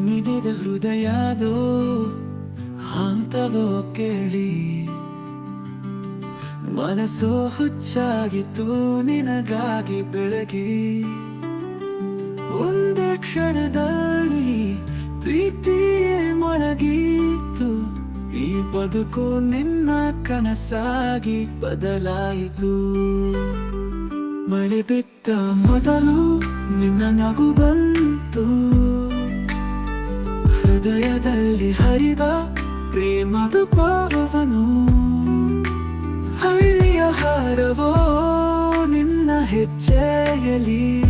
ಹೃದಯದು ಹಂತವೋ ಕೇಳಿ. ಮನಸ್ಸು ಹುಚ್ಚಾಗಿತ್ತು, ನಿನಗಾಗಿ ಬೆಳಗಿ. ಒಂದೇ ಕ್ಷಣದಲ್ಲಿ ಪ್ರೀತಿಯೇ ಮೊಳಗಿತ್ತು. ಈ ಬದುಕು ನಿನ್ನ ಕನಸಾಗಿ ಬದಲಾಯಿತು. ಮಳೆ ಬಿತ್ತ ಮೊದಲು ನಿನ್ನ ನಗು ಬಂತು. ಹೃದಯದಲ್ಲಿ ಹರಿದ ಪ್ರೇಮದ ಪಾವನು ಹಳ್ಳಿಯ ಹಾರವೋ ನಿನ್ನ ಹೆಜ್ಜೆಯಲಿ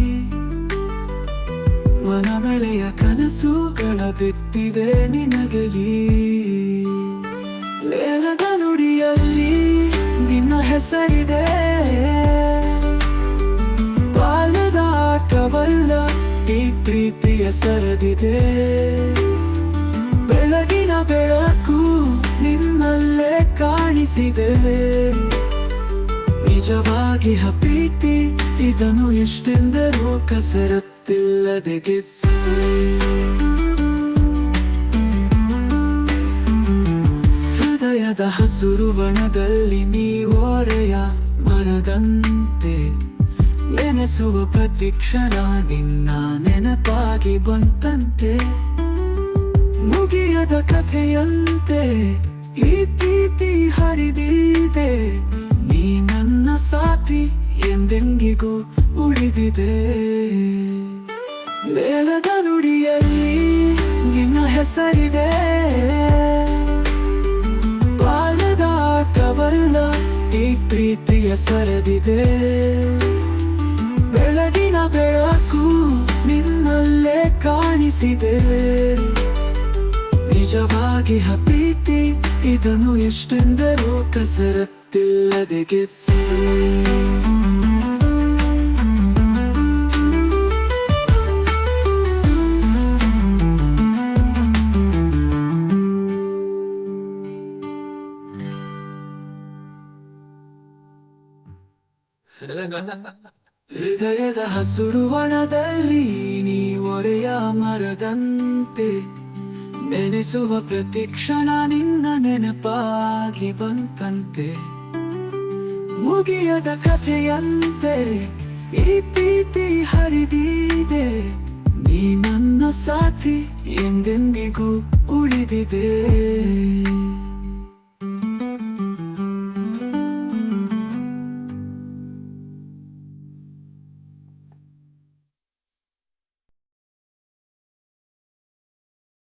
ಮನಮಳೆಯ ಕನಸುಗಳ ಬಿತ್ತಿದೆ ನಿನಗಲಿ. ಲೇಲದ ನುಡಿಯಲ್ಲಿ ನಿನ್ನ ಹೆಸರಿದೆ. ಬಾಲದ ಆಟವಲ್ಲ ಈ ಪ್ರೀತಿಯ ಸರದಿದೆ. ಬೆಳಕು ನಿನ್ನಲ್ಲೇ ಕಾಣಿಸಿದೆ. ನಿಜವಾಗಿ ಹಪೀತಿ ಪ್ರೀತಿ, ಇದನ್ನು ಎಷ್ಟೆಂದರೂ ಕಸರತ್ತಿಲ್ಲದೆ ಗೆದ್ದೆ. ಹೃದಯದ ಹಸುರು ಬಣದಲ್ಲಿ ನೀವೋರೆಯ ಮರದಂತೆ ನೆನೆಸುವ ಪ್ರತಿಕ್ಷಣ ನಿನ್ನ ನೆನಪಾಗಿ ಬಂತಂತೆ. ಮುಗಿಯದ ಕಥೆಯಂತೆ ಈ ಪ್ರೀತಿ ಹರಿದಿದೆ. ನೀ ನನ್ನ ಸಾಥಿ ಎಂದೆಂದಿಗೂ ಉಳಿದಿದೆ. ಮೇಳದ ನುಡಿಯಲ್ಲಿ ನಿನ್ನ ಹೆಸರಿದೆ. ಬಾಲದ ಕವಲ್ಲ ಈ ಪ್ರೀತಿಯ ಸರದಿದೆ. ಬೆಳಗಿನ ಬೆಳಕು ನಿನ್ನಲ್ಲೇ ಕಾಣಿಸಿದೆ. ನಿಜವಾಗಿ ಹಬ್ಬೀತಿ ಇದನ್ನು ಎಷ್ಟೆಂದರೂ ಕಸರತ್ತಿಲ್ಲದೆ ಗೆದ್ದು. ಹೃದಯದ ಹಸುರು ಒಣದಲ್ಲಿ ನೀ ಒರೆಯ ಮರದಂತೆ ನೆನೆಸುವ ಪ್ರತಿಕ್ಷಣ ನಿನ್ನ ನೆನಪಾಗಿ ಬಂತಂತೆ. ಮುಗಿಯದ ಕಥೆಯಂತೆ ಈ ಪ್ರೀತಿ ಹರಿದಿದೆ. ನೀ ನನ್ನ ಸಾಥಿ ಎಂದೆಂದಿಗೂ ಉಳಿದಿದೆ.